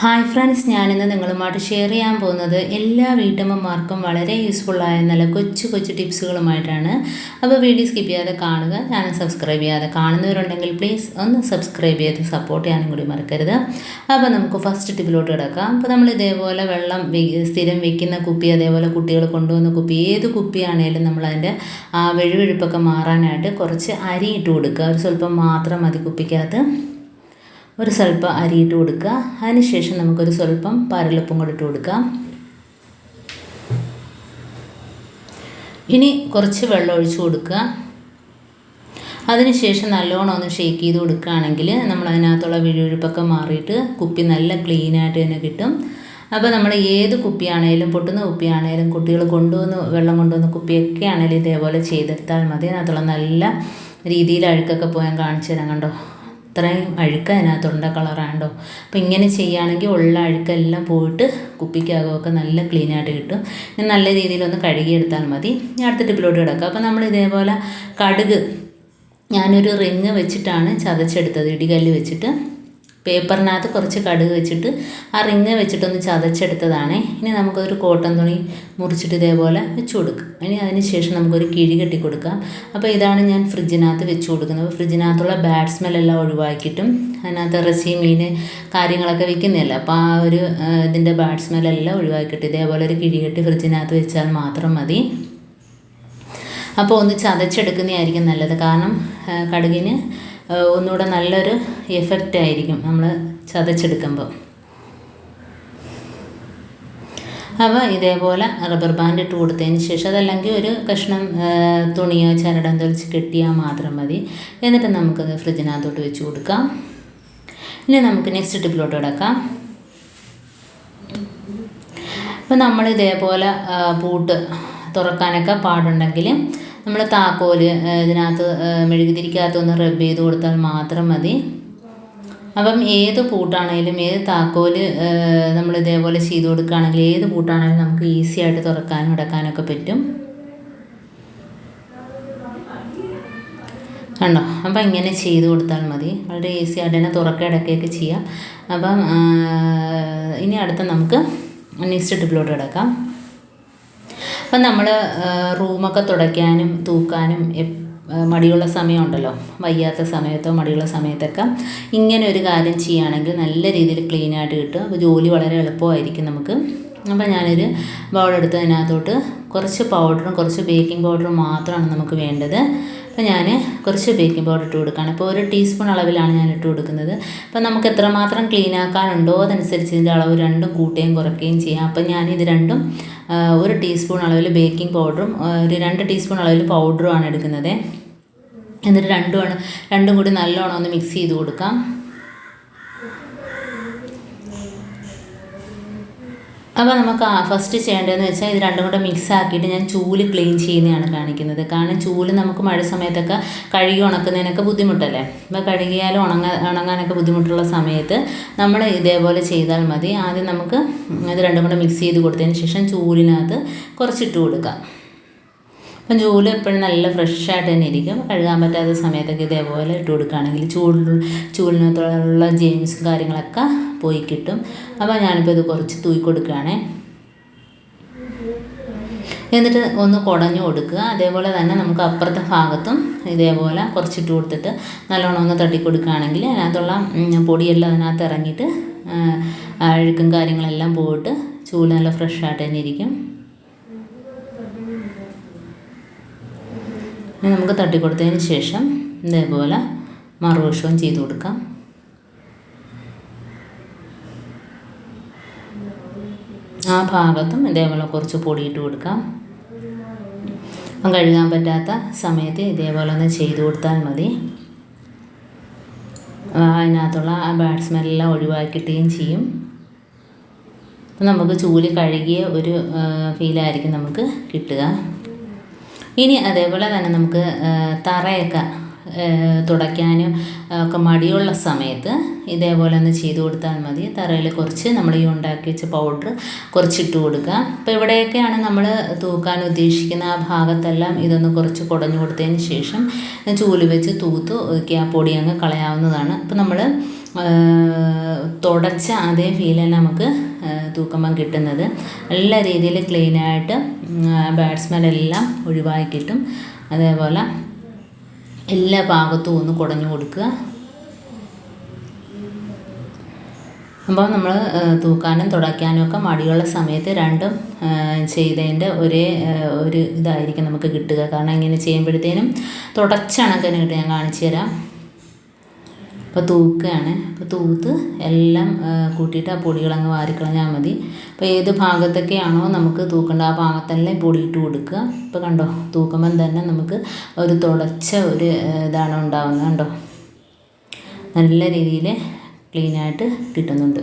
Hi friends ഞാനിന്ന് നിങ്ങളുമായിട്ട് share ചെയ്യാൻ പോകുന്നത് എല്ലാ വീട്ടമ്മമാർക്കും വളരെ യൂസ്ഫുള്ളായ നല്ല കൊച്ചു കൊച്ചു ടിപ്സുകളുമായിട്ടാണ്. അപ്പോൾ വീഡിയോ സ്കിപ്പ് ചെയ്യാതെ കാണുക ചാനൽ സബ്സ്ക്രൈബ് ചെയ്യാതെ കാണുന്നവരുണ്ടെങ്കിൽ പ്ലീസ് ഒന്ന് സബ്സ്ക്രൈബ് ചെയ്ത് സപ്പോർട്ട് ചെയ്യാനും കൂടി മറക്കരുത്. അപ്പോൾ നമുക്ക് ഫസ്റ്റ് ടിപ്പിലോട്ട് കിടക്കാം. അപ്പോൾ നമ്മൾ ഇതേപോലെ വെള്ളം സ്ഥിരം വെക്കുന്ന കുപ്പി അതേപോലെ കുട്ടികൾ കൊണ്ടുവന്ന കുപ്പി ഏത് കുപ്പിയാണേലും നമ്മളതിന്റെ ആ വെഴുവെഴുപ്പൊക്കെ മാറാനായിട്ട് കുറച്ച് അരി ഇട്ട് കൊടുക്കുക. ഒരു സ്വല്പം മാത്രം മതി കുപ്പിക്കകത്ത്. ഒരു സ്വല്പം അരിയിട്ട് കൊടുക്കുക. അതിനുശേഷം നമുക്കൊരു സ്വല്പം പരലുപ്പും കൂടി ഇട്ട് കൊടുക്കാം ഇനി കുറച്ച് വെള്ളം ഒഴിച്ച് കൊടുക്കുക. അതിനുശേഷം നല്ലോണം ഒന്ന് ഷേക്ക് ചെയ്ത് കൊടുക്കുകയാണെങ്കിൽ നമ്മൾ അതിനകത്തുള്ള വിഴുവിഴുപ്പൊക്കെ മാറിയിട്ട് കുപ്പി നല്ല ക്ലീനായിട്ട് തന്നെ കിട്ടും. അപ്പോൾ നമ്മൾ ഏത് കുപ്പിയാണേലും പൊട്ടുന്ന കുപ്പിയാണേലും കുട്ടികൾ കൊണ്ടുവന്ന് വെള്ളം കൊണ്ടുവന്ന കുപ്പിയൊക്കെ ആണെങ്കിലും ഇതേപോലെ ചെയ്തെടുത്താൽ മതി. അതിനകത്തുള്ള നല്ല രീതിയിൽ അഴുക്കൊക്കെ പോയാൽ കാണിച്ചു തരാം കണ്ടോ. അത്രയും അഴുക്ക് അതിനകത്തുണ്ട കളറാണ്ടോ. അപ്പോൾ ഇങ്ങനെ ചെയ്യുകയാണെങ്കിൽ ഉള്ള അഴുക്കെല്ലാം പോയിട്ട് കുപ്പിക്കകമൊക്കെ നല്ല ക്ലീൻ ആയിട്ട് കിട്ടും. നല്ല രീതിയിലൊന്ന് കഴുകിയെടുത്താൽ മതി. ഞാൻ അടുത്ത ടിപ്പിലോട്ട് കിടക്കുക അപ്പോൾ നമ്മൾ ഇതേപോലെ കടുക് ഞാനൊരു റിങ് വെച്ചിട്ടാണ് ചതച്ചെടുത്തത് ഇടികല്ല് വെച്ചിട്ട്. പേപ്പറിനകത്ത് കുറച്ച് കടുക് വെച്ചിട്ട് ആ റിങ് വെച്ചിട്ടൊന്ന് ചതച്ചെടുത്തതാണ്. ഇനി നമുക്കൊരു കോട്ടൺ തുണി മുറിച്ചിട്ട് ഇതേപോലെ വെച്ച് കൊടുക്കും. ഇനി അതിന് ശേഷം നമുക്കൊരു കിഴി കെട്ടി കൊടുക്കാം അപ്പോൾ ഇതാണ് ഞാൻ ഫ്രിഡ്ജിനകത്ത് വെച്ച് കൊടുക്കുന്നത്. അപ്പോൾ ഫ്രിഡ്ജിനകത്തുള്ള ബാഡ് സ്മെല്ലെല്ലാം ഒഴിവാക്കിയിട്ടും അതിനകത്ത് ഇറച്ചി മീൻ കാര്യങ്ങളൊക്കെ വെക്കുന്നില്ല അപ്പോൾ ആ ഒരു ഇതിന്റെ ബാഡ് സ്മെല്ലെല്ലാം ഒഴിവാക്കിയിട്ട് ഇതേപോലെ ഒരു കിഴി കെട്ടി ഫ്രിഡ്ജിനകത്ത് വെച്ചാൽ മാത്രം മതി. അപ്പോൾ ഒന്ന് ചതച്ചെടുക്കുന്നതായിരിക്കും നല്ലത്. കാരണം കടുകിന് ഒന്നുകൂടെ നല്ലൊരു എഫക്റ്റ് ആയിരിക്കും നമ്മൾ ചതച്ചെടുക്കുമ്പോൾ അപ്പോൾ ഇതേപോലെ റബ്ബർ ബാൻഡ് ഇട്ട് കൊടുത്തതിന് ശേഷം അതല്ലെങ്കിൽ ഒരു കഷ്ണം തുണിയോ ചരടം തൊലിച്ച് കെട്ടിയാൽ മാത്രം മതി. എന്നിട്ട് നമുക്കത് ഫ്രിഡ്ജിനകത്തോട്ട് വെച്ച് കൊടുക്കാം. ഇനി നമുക്ക് നെക്സ്റ്റ് ടിപ്പിലോട്ട് കിടക്കാം. അപ്പം നമ്മൾ ഇതേപോലെ പൂട്ട് തുറക്കാനൊക്കെ പാടുണ്ടെങ്കിൽ നമ്മൾ താക്കോൽ ഇതിനകത്ത് മെഴുകുതിരിക്കകത്തൊന്ന് റബ്ബ് ചെയ്ത് കൊടുത്താൽ മാത്രം മതി. അപ്പം ഏത് പൂട്ടാണെങ്കിലും ഏത് താക്കോൽ നമ്മൾ ഇതേപോലെ ചെയ്ത് കൊടുക്കുകയാണെങ്കിൽ ഏത് പൂട്ടാണെങ്കിലും നമുക്ക് ഈസി ആയിട്ട് തുറക്കാനും അടക്കാനും ഒക്കെ പറ്റും. കണ്ടോ? അപ്പം ഇങ്ങനെ ചെയ്ത് കൊടുത്താൽ മതി. വളരെ ഈസി ആയിട്ട് തന്നെ തുറക്ക ഇടയ്ക്കൊക്കെ ചെയ്യാം. അപ്പം ഇനി അടുത്ത നമുക്ക് നെക്സ്റ്റ് ടിപ്പിലോട്ട് കിടക്കാം. അപ്പം നമ്മൾ റൂമൊക്കെ തുടയ്ക്കാനും തൂക്കാനും മടിയുള്ള സമയമുണ്ടല്ലോ. വയ്യാത്ത സമയത്തോ മടിയുള്ള സമയത്തൊക്കെ ഇങ്ങനെ ഒരു കാര്യം ചെയ്യുകയാണെങ്കിൽ നല്ല രീതിയിൽ ക്ലീനായിട്ട് കിട്ടും. അപ്പോൾ ജോലി വളരെ എളുപ്പമായിരിക്കും നമുക്ക്. അപ്പോൾ ഞാനൊരു ബൗളെടുത്ത് അതിനകത്തോട്ട് കുറച്ച് പൗഡറും കുറച്ച് ബേക്കിംഗ് പൗഡറും മാത്രമാണ് നമുക്ക് വേണ്ടത്. അപ്പോൾ ഞാൻ കുറച്ച് ബേക്കിംഗ് പൗഡർ ഇട്ട് കൊടുക്കുകയാണ്. ഇപ്പോൾ ഒരു ടീസ്പൂൺ അളവിലാണ് ഞാൻ ഇട്ട് കൊടുക്കുന്നത്. അപ്പോൾ നമുക്ക് എത്രമാത്രം ക്ലീൻ ആക്കാനുണ്ടോ അതനുസരിച്ച് ഇതിന്റെ അളവ് രണ്ടും കൂട്ടുകയും കുറയ്ക്കുകയും ചെയ്യാം. അപ്പോൾ ഞാൻ ഇത് രണ്ടും ഒരു ടീസ്പൂൺ അളവിൽ ബേക്കിംഗ് പൗഡറും ഒരു രണ്ട് ടീസ്പൂൺ അളവിൽ പൗഡറും ആണ് എടുക്കുന്നത്. എന്നിട്ട് രണ്ടുമാണ് രണ്ടും കൂടി നല്ലോണം ഒന്ന് മിക്സ് ചെയ്ത് കൊടുക്കാം. അപ്പോൾ നമുക്ക് ഫസ്റ്റ് ചെയ്യേണ്ടതെന്ന് വെച്ചാൽ ഇത് രണ്ടും കൂടെ മിക്സ് ആക്കിയിട്ട് ഞാൻ ചൂൽ ക്ലീൻ ചെയ്യുന്നതാണ് കാണിക്കുന്നത്. കാരണം ചൂൽ നമുക്ക് മഴ സമയത്തൊക്കെ കഴുകി ഉണക്കുന്നതിനൊക്കെ ബുദ്ധിമുട്ടല്ലേ? അപ്പോൾ കഴുകിയാലും ഉണങ്ങാൻ ഉണങ്ങാനൊക്കെ ബുദ്ധിമുട്ടുള്ള സമയത്ത് നമ്മൾ ഇതേപോലെ ചെയ്താൽ മതി. ആദ്യം നമുക്ക് ഇത് രണ്ടും കൂടെ മിക്സ് ചെയ്ത് കൊടുത്തതിന് ശേഷം ചൂലിനകത്ത് കുറച്ചിട്ട് കൊടുക്കാം. അപ്പം ചൂൽ എപ്പോഴും നല്ല ഫ്രഷായിട്ട് തന്നെ ഇരിക്കും. കഴുകാൻ പറ്റാത്ത സമയത്തൊക്കെ ഇതേപോലെ ഇട്ട് കൊടുക്കുകയാണെങ്കിൽ ചൂട് ചൂലിനകത്തുള്ള ജെയിംസും കാര്യങ്ങളൊക്കെ പോയി കിട്ടും. അപ്പോൾ ഞാനിപ്പോൾ ഇത് കുറച്ച് തൂക്കി കൊടുക്കുകയാണേ. എന്നിട്ട് ഒന്ന് കുടഞ്ഞു കൊടുക്കുക. അതേപോലെ തന്നെ നമുക്ക് അപ്പുറത്തെ ഭാഗത്തും ഇതേപോലെ കുറച്ചിട്ട് കൊടുത്തിട്ട് നല്ലോണം ഒന്ന് തട്ടി കൊടുക്കുകയാണെങ്കിൽ അതിനകത്തുള്ള പൊടിയെല്ലാം അതിനകത്ത് ഇറങ്ങിയിട്ട് അഴുക്കും കാര്യങ്ങളെല്ലാം പോയിട്ട് ചൂട് നല്ല ഫ്രഷായിട്ട് തന്നെ ഇരിക്കും. നമുക്ക് തട്ടി കൊടുത്തതിന് ശേഷം ഇതേപോലെ മറുവശവും ചെയ്ത് കൊടുക്കാം. ആ ഭാഗത്തും ഇതേപോലെ കുറച്ച് പൊടിയിട്ട് കൊടുക്കാം. അപ്പം കഴുകാൻ പറ്റാത്ത സമയത്ത് ഇതേപോലെ ഒന്ന് ചെയ്ത് കൊടുത്താൽ മതി. അതിനകത്തുള്ള ആ ബാഡ് സ്മെല്ലാം ഒഴിവാക്കിയിട്ടുകയും ചെയ്യും. അപ്പം നമുക്ക് ചൂൽ കഴുകിയ ഒരു ഫീലായിരിക്കും നമുക്ക് കിട്ടുക. ഇനി അതേപോലെ തന്നെ നമുക്ക് തറയൊക്കെ തുടയ്ക്കാനും ഒക്കെ മടിയുള്ള സമയത്ത് ഇതേപോലെ ഒന്ന് ചെയ്ത് കൊടുത്താൽ മതി. തറയിൽ കുറച്ച് നമ്മൾ ഈ ഉണ്ടാക്കി വെച്ച പൗഡർ കുറച്ചിട്ട് കൊടുക്കുക. അപ്പോൾ ഇവിടെയൊക്കെയാണ് നമ്മൾ തൂക്കാൻ ഉദ്ദേശിക്കുന്ന ആ ഭാഗത്തെല്ലാം ഇതൊന്ന് കുറച്ച് കുടഞ്ഞു കൊടുത്തതിന് ശേഷം ചൂൽ വെച്ച് തൂത്ത് ആ പൊടി അങ്ങ് കളയാവുന്നതാണ്. അപ്പോൾ നമ്മൾ തുടച്ച അതേ തന്നെ നമുക്ക് തൂക്കുമ്പം കിട്ടുന്നത്. നല്ല രീതിയിൽ ക്ലീനായിട്ട് ബാഡ് സ്മെല്ലെല്ലാം ഒഴിവാക്കി കിട്ടും. അതേപോലെ എല്ലാ ഭാഗത്തും ഒന്ന് കുടഞ്ഞു കൊടുക്കുക. അപ്പോൾ നമ്മൾ തൂക്കാനും തുടയ്ക്കാനും ഒക്കെ മടിയുള്ള സമയത്ത് രണ്ടും ചെയ്തതിന്റെ ഒരേ ഒരു ഇതായിരിക്കും നമുക്ക് കിട്ടുക. കാരണം ഇങ്ങനെ ചെയ്യുമ്പോഴത്തേനും തുടച്ചണക്കിന് കിട്ടും. ഞാൻ കാണിച്ചു തരാം. അപ്പോൾ തൂക്കുകയാണ് അപ്പോൾ തൂത്ത് എല്ലാം കൂട്ടിയിട്ട് ആ പൊടികളങ്ങ് വാരിക്കളഞ്ഞാൽ മതി. അപ്പോൾ ഏത് ഭാഗത്തൊക്കെയാണോ നമുക്ക് തൂക്കേണ്ട ആ ഭാഗത്തെല്ലാം പൊടിയിട്ട് കൊടുക്കുക. ഇപ്പോൾ കണ്ടോ തൂക്കുമ്പം തന്നെ നമുക്ക് ഒരു തുടച്ച ഒരു ഇതാണ് ഉണ്ടാവുന്നത് കണ്ടോ? നല്ല രീതിയിൽ ക്ലീനായിട്ട് കിട്ടുന്നുണ്ട്.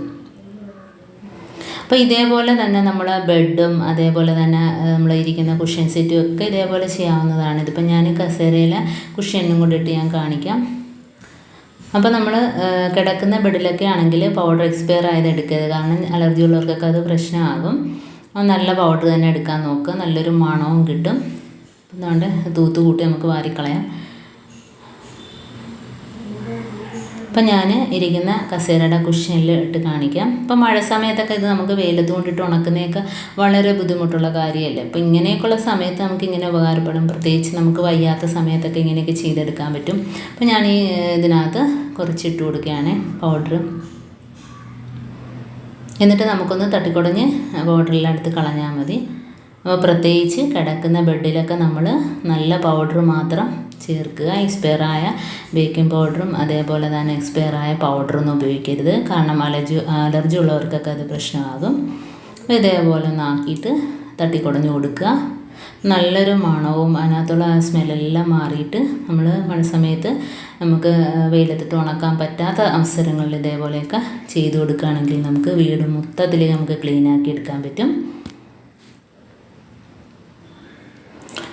അപ്പോൾ ഇതേപോലെ തന്നെ നമ്മൾ ബെഡും അതേപോലെ തന്നെ നമ്മൾ ഇരിക്കുന്ന കുഷ്യൻ സെറ്റും ഒക്കെ ഇതേപോലെ ചെയ്യാവുന്നതാണ്. ഇതിപ്പോൾ ഞാൻ കസേരയിലെ കുഷ്യനും കൊണ്ടിട്ട് ഞാൻ കാണിക്കാം. അപ്പോൾ നമ്മൾ കിടക്കുന്ന ബെഡിലൊക്കെ ആണെങ്കിൽ പൗഡർ എക്സ്പയർ ആയത് എടുക്കരുത് കാരണം അലർജി ഉള്ളവർക്കൊക്കെ അത് പ്രശ്നമാകും. നല്ല പൗഡർ തന്നെ എടുക്കാൻ നോക്കുക. നല്ലൊരു മണവും കിട്ടും. അതുകൊണ്ട് തൂത്ത് കൂട്ടി നമുക്ക് വാരിക്കളയാം. അപ്പം ഞാൻ ഇരിക്കുന്ന കസേരയുടെ കുഷ്യനിൽ ഇട്ട് കാണിക്കാം. ഇപ്പം മഴ സമയത്തൊക്കെ ഇത് നമുക്ക് വെയിലത്ത് കൊണ്ടിട്ട് ഉണക്കുന്നതൊക്കെ വളരെ ബുദ്ധിമുട്ടുള്ള കാര്യമല്ലേ? അപ്പം ഇങ്ങനെയൊക്കെയുള്ള സമയത്ത് നമുക്ക് ഇങ്ങനെ ഉപകാരപ്പെടും. പ്രത്യേകിച്ച് നമുക്ക് വയ്യാത്ത സമയത്തൊക്കെ ഇങ്ങനെയൊക്കെ ചെയ്തെടുക്കാൻ പറ്റും. അപ്പം ഞാൻ ഈ ഇതിനകത്ത് കുറച്ചിട്ട് കൊടുക്കുകയാണ് പൗഡർ എന്നിട്ട് നമുക്കൊന്ന് തട്ടിക്കുടഞ്ഞ് എടുത്ത് കളഞ്ഞാൽ മതി. അപ്പോൾ പ്രത്യേകിച്ച് കിടക്കുന്ന ബെഡിലൊക്കെ നമ്മൾ നല്ല പൗഡർ മാത്രം ചേർക്കുക. എക്സ്പയറായ ബേക്കിംഗ് പൗഡറും അതേപോലെ തന്നെ എക്സ്പയറായ പൗഡറൊന്നും ഉപയോഗിക്കരുത്. കാരണം അലർജി അലർജി ഉള്ളവർക്കൊക്കെ അത് പ്രശ്നമാകും. ഇതേപോലെ ഒന്ന് ആക്കിയിട്ട് തട്ടിക്കുടഞ്ഞു കൊടുക്കുക. നല്ലൊരു മണവും അതിനകത്തുള്ള സ്മെല്ലെല്ലാം മാറിയിട്ട് നമ്മൾ മഴ സമയത്ത് നമുക്ക് വെയിലത്തിട്ട് ഉണക്കാൻ പറ്റാത്ത അവസരങ്ങളിൽ ഇതേപോലെയൊക്കെ ചെയ്തു കൊടുക്കുകയാണെങ്കിൽ നമുക്ക് വീട് മൊത്തത്തിൽ നമുക്ക് ക്ലീനാക്കി എടുക്കാൻ പറ്റും.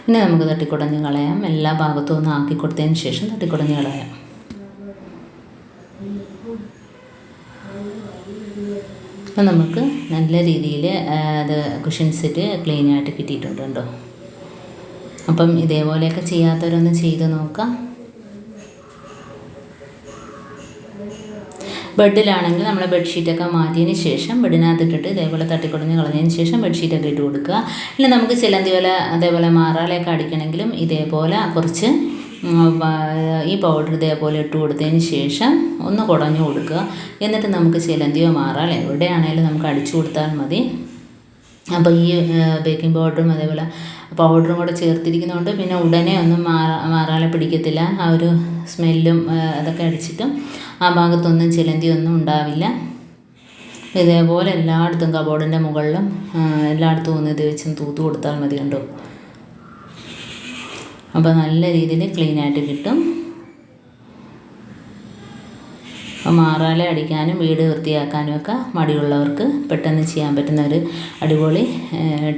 പിന്നെ നമുക്ക് തട്ടിക്കുടഞ്ഞ് കളയാം. എല്ലാ ഭാഗത്തും ഒന്ന് ആക്കി കൊടുത്തതിന് ശേഷം തട്ടിക്കുടഞ്ഞ് കളയാം. അപ്പം നമുക്ക് നല്ല രീതിയിൽ അത് കുഷൻ സെറ്റ് ക്ലീൻ ആയിട്ട് കിട്ടിയിട്ടുണ്ട് കേട്ടോ. അപ്പം ഇതേപോലെയൊക്കെ ചെയ്യാത്തവരൊന്ന് ചെയ്ത് നോക്കാം. ബെഡിലാണെങ്കിൽ നമ്മൾ ബെഡ്ഷീറ്റൊക്കെ മാറ്റിയതിന് ശേഷം ബെഡിനകത്തിട്ടിട്ട് ഇതേപോലെ തട്ടിക്കൊടഞ്ഞ് കളഞ്ഞതിന് ശേഷം ബെഡ്ഷീറ്റൊക്കെ ഇട്ട് കൊടുക്കുക. ഇല്ല നമുക്ക് ചിലന്തി വല അതേപോലെ മാറാലയൊക്കെ അടിക്കണമെങ്കിലും ഇതേപോലെ കുറച്ച് ഈ പൗഡർ ഇതേപോലെ ഇട്ട് കൊടുത്തതിന് ശേഷം ഒന്ന് കുടഞ്ഞു കൊടുക്കുക. എന്നിട്ട് നമുക്ക് ചിലന്തിയോ മാറാലോ എവിടെയാണേലും നമുക്ക് അടിച്ചു കൊടുത്താൽ മതി. അപ്പോൾ ഈ ബേക്കിംഗ് പൗഡറും അതേപോലെ പൗഡറും കൂടെ ചേർത്തിരിക്കുന്നതുകൊണ്ട് പിന്നെ ഉടനെ ഒന്നും മാറാ മാറാലെ പിടിക്കത്തില്ല. ആ ഒരു സ്മെല്ലും അതൊക്കെ അടിച്ചിട്ടും ആ ഭാഗത്തൊന്നും ചിലന്തിയൊന്നും ഉണ്ടാവില്ല. ഇതേപോലെ എല്ലായിടത്തും കബോർഡിന്റെ മുകളിലും എല്ലായിടത്തും ഒന്ന് ഇത് വെച്ച് തൂത്ത് കൊടുത്താൽ മതി കണ്ടോ? അപ്പോൾ നല്ല രീതിയിൽ ക്ലീനായിട്ട് കിട്ടും. അപ്പോൾ മാറാല അടിക്കാനും വീട് വൃത്തിയാക്കാനും ഒക്കെ മടിയുള്ളവർക്ക് പെട്ടെന്ന് ചെയ്യാൻ പറ്റുന്ന ഒരു അടിപൊളി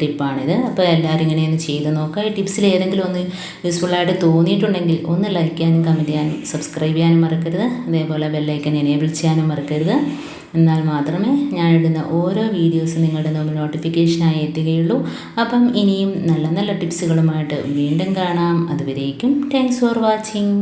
ടിപ്പാണിത്. അപ്പോൾ എല്ലാവരും ഇങ്ങനെയൊന്ന് ചെയ്ത് നോക്കുക. ഈ ടിപ്സിൽ ഏതെങ്കിലും ഒന്ന് യൂസ്ഫുള്ളായിട്ട് തോന്നിയിട്ടുണ്ടെങ്കിൽ ഒന്ന് ലൈക്ക് ചെയ്യാനും കമന്റ് ചെയ്യാനും സബ്സ്ക്രൈബ് ചെയ്യാനും മറക്കരുത്. അതേപോലെ ബെല്ലൈക്കൻ എനേബിൾ ചെയ്യാനും മറക്കരുത്. എന്നാൽ മാത്രമേ ഞാൻ ഇടുന്ന ഓരോ വീഡിയോസും നിങ്ങളുടെ മുമ്പിൽ നോട്ടിഫിക്കേഷനായി എത്തുകയുള്ളൂ. അപ്പം ഇനിയും നല്ല നല്ല ടിപ്സുകളുമായിട്ട് വീണ്ടും കാണാം. അതുവരേക്കും താങ്ക്സ് ഫോർ വാച്ചിങ്